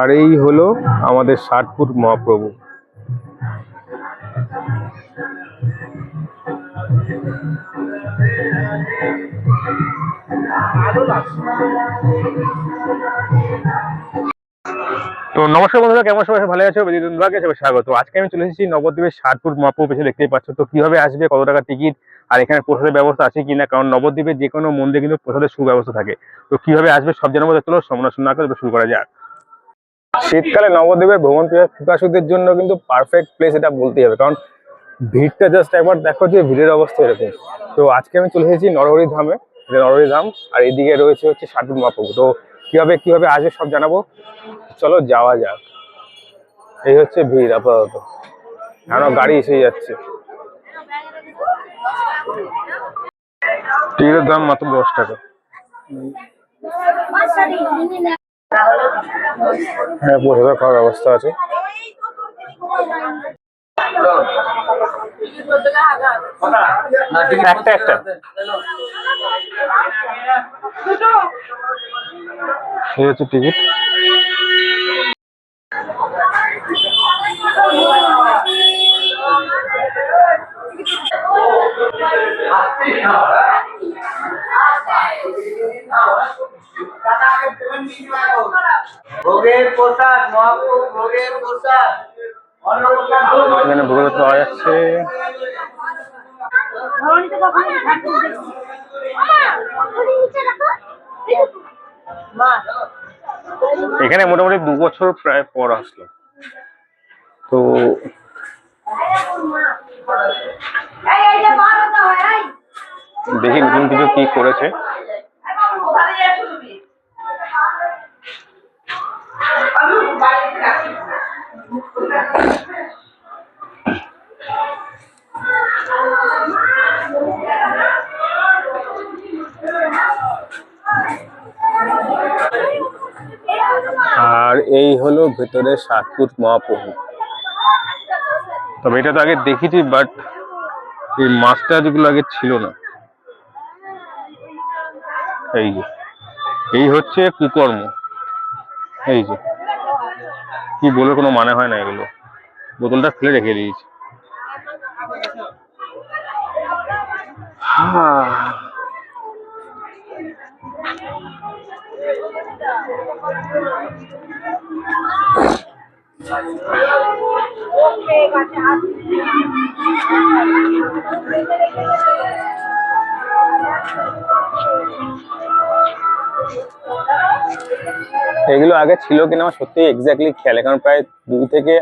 আর এই হলো আমাদের ষাট ফুট মহাপ্রভু। তো নমস্কার বন্ধুরা, কেমন সবাই ভালো আছো? বিদ্যুৎ বিভাগে সবাই স্বাগত। আজকে আমি চলে এসেছি নবদ্বীপের ষাটপুর মহাপ্রভু পেছনে দেখতেই পাচ্ছ। তো কীভাবে আসবে, কত টাকা টিকিট আর এখানে প্রসাদের ব্যবস্থা আছে কিনা? কারণ নবদ্বীপে যে কোনো মন্দিরে কিন্তু প্রসাদের সুব্যবস্থা থাকে। তো কীভাবে আসবে, সব জানাব চলো সমালোচনা না করে শুরু করা যাক। শীতকালে নবদ্বীপের ভ্রমণ পিপাসুদের জন্য কিন্তু পারফেক্ট প্লেস এটা বলতেই হবে। কারণ ভিড়টা জাস্ট একবার দেখো যে ভিড়ের অবস্থা এরকম। তো আজকে আমি চলে এসেছি নরহরি ধামে নরহরি ধাম, আর এদিকে রয়েছে হচ্ছে ষাটপুর মহাপ্রভু। তো কীভাবে কীভাবে আসবে সব জানাব। চলো যাওয়া যাক। এই হচ্ছে ভিড় আপাতত। কেন গাড়ি এসে যাচ্ছে। টিকিটের দাম মাত্র দশ টাকা। হ্যাঁ প্রসাদের খাওয়ার ব্যবস্থা আছে। একটা একটা। এই হচ্ছে টিকিট ভোগের প্রসাদ মহাপ্রভু ভোগের প্রসাদ। এখানে ভোগের পাওয়া যাচ্ছে। এখানে মোটামুটি দু বছর প্রায় পর আসলো। তো দেখি নতুন কিছু কি করেছে কোথায় যাচ্ছ তুমি আমি বাড়িতে রাখি আর এই হলো ভেতরে সাত ফুট মহাপ্রভু। তবে এটা তো আগে দেখেছি বাট এই মাছটা যেগুলো আগে ছিল না। এই যে, এই হচ্ছে কুকর্ম। এই যে, কি বলে কোনো মানে হয় না এগুলো। বোতলটা ফেলে রেখে দিয়েছি। এগুলো আগে ছিল কিনা আমার সত্যি এক্স্যাক্টলি খেয়াল কারণ প্রায় দুই থেকে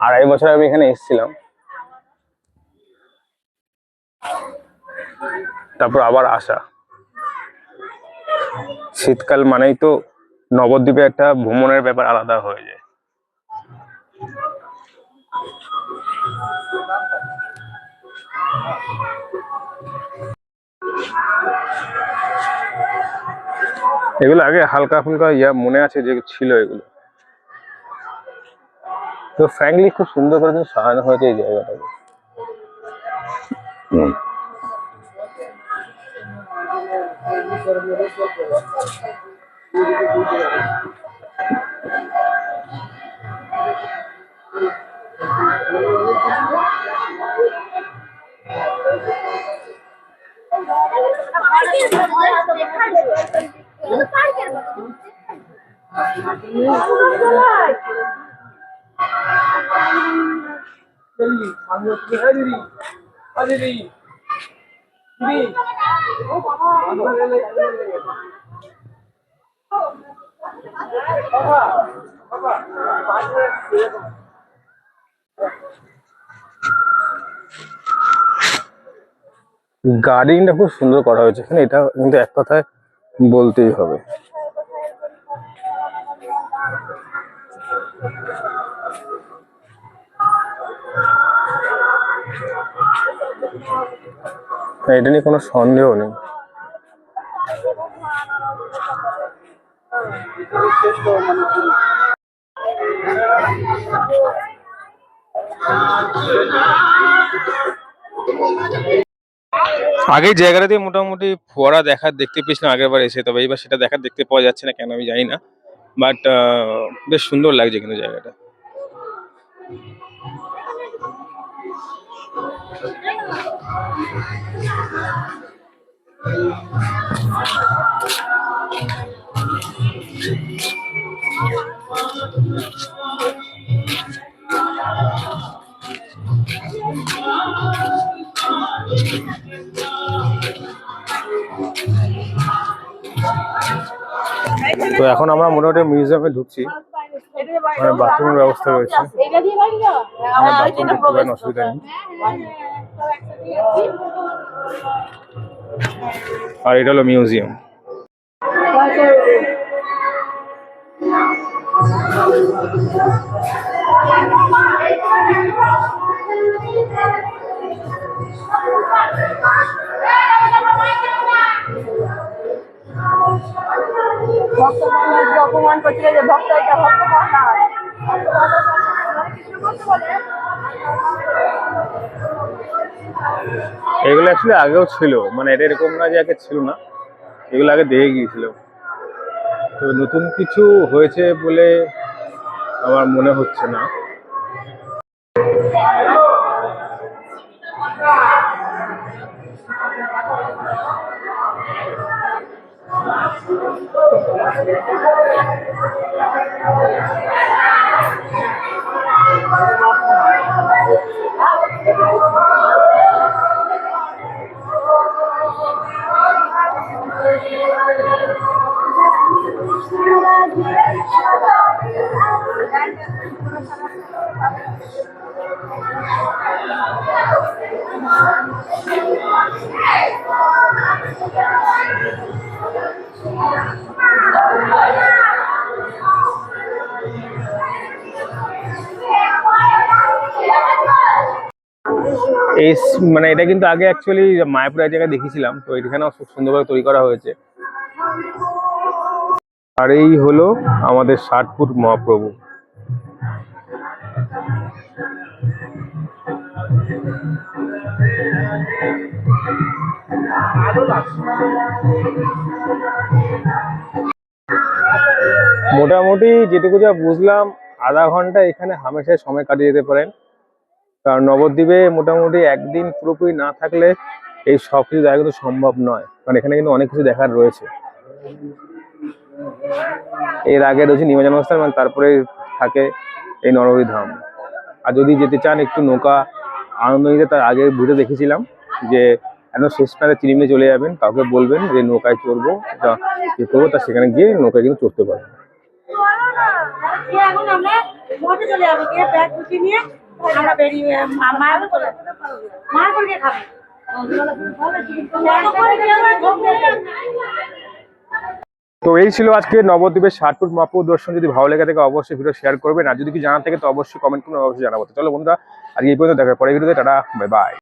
আড়াই বছর আমি এখানে এসেছিলাম। তারপর আবার আসা। শীতকাল মানেই তো নবদ্বীপে একটা ভ্রমণের ব্যাপার আলাদা হয়ে যায়। এগুলো আগে হালকা ফুলকা ইয়া মনে আছে যে ছিল এগুলো। তো ফ্র্যাঙ্কলি খুব সুন্দর করে কিন্তু সাজানো হয়েছে এই জায়গাটাকে। গার্ডেনটা খুব সুন্দর করা হয়েছে। এখানে এটা কিন্তু এক কথায় বলতেই হবে। এটা নিয়ে কোনো সন্দেহ নেই। আগে জায়গাটাতে মোটামুটি ফোয়ারা দেখার দেখতে পেয়েছিলাম, আগের বার এসে, তবে এইবার সেটা দেখার দেখতে পাওয়া যাচ্ছে না কেন আমি জানি না। বাট বেশ সুন্দর লাগছে কিন্তু জায়গাটা। তো এখন আমরা মোটামুটি মিউজিয়ামে ঢুকছি। মানে বাথরুমের ব্যবস্থা রয়েছে। এখানে বাথরুম ঢুকতে পারেন অসুবিধা নেই। আর এটা হলো মিউজিয়াম। অপমান করছিল যে ভক্ত এগুলো অ্যাকচুয়ালি আগেও ছিল। মানে এটা এরকম না যে আগে ছিল না। এগুলো আগে দেখে গিয়েছিল তো নতুন কিছু হয়েছে বলে আমার মনে হচ্ছে না। Thank you. এই মানে এটা কিন্তু আগে অ্যাকচুয়ালি মায়াপুর এক জায়গায় দেখেছিলাম তো এখানেও খুব সুন্দরভাবে তৈরি করা হয়েছে। আর এই হলো আমাদের ষাটপুর মহাপ্রভু। মোটামুটি যেটুকু যা বুঝলাম, আধা ঘণ্টা এখানে হামেশাই সময় কাটিয়ে যেতে পারেন। কারণ নবদ্বীপে মোটামুটি একদিন পুরোপুরি না থাকলে এই সব কিছু দেখা কিন্তু সম্ভব নয়। কারণ এখানে কিন্তু অনেক কিছু দেখার রয়েছে। এর আগে রয়েছে নিমজ্জন অবস্থান এবং তারপরে থাকে এই নরহরি ধাম। আর যদি যেতে চান একটু নৌকা আনন্দ নিতে, তার আগে ভিডিও দেখেছিলাম যে একদম শেষ প্রান্তে চিনিমে চলে যাবেন, কাউকে বলবেন যে নৌকায় চড়বো তা ইয়ে করব, তা সেখানে গিয়ে নৌকায় কিন্তু চড়তে পারবেন। এখন বেরিয়ে করে খাবে। তো এই ছিল আজকে নবদ্বীপের ষাটপুর মহাপুর দর্শন যদি ভালো লেগে থাকে অবশ্যই ভিডিও শেয়ার করবেন। আর যদি কিছু জানার থাকে, তো অবশ্যই কমেন্ট করুন, অবশ্যই জানাব। চলো বন্ধুরা, আজকে এই পর্যন্ত দেখা। পরের ভিডিওতে, টাটা বাই বাই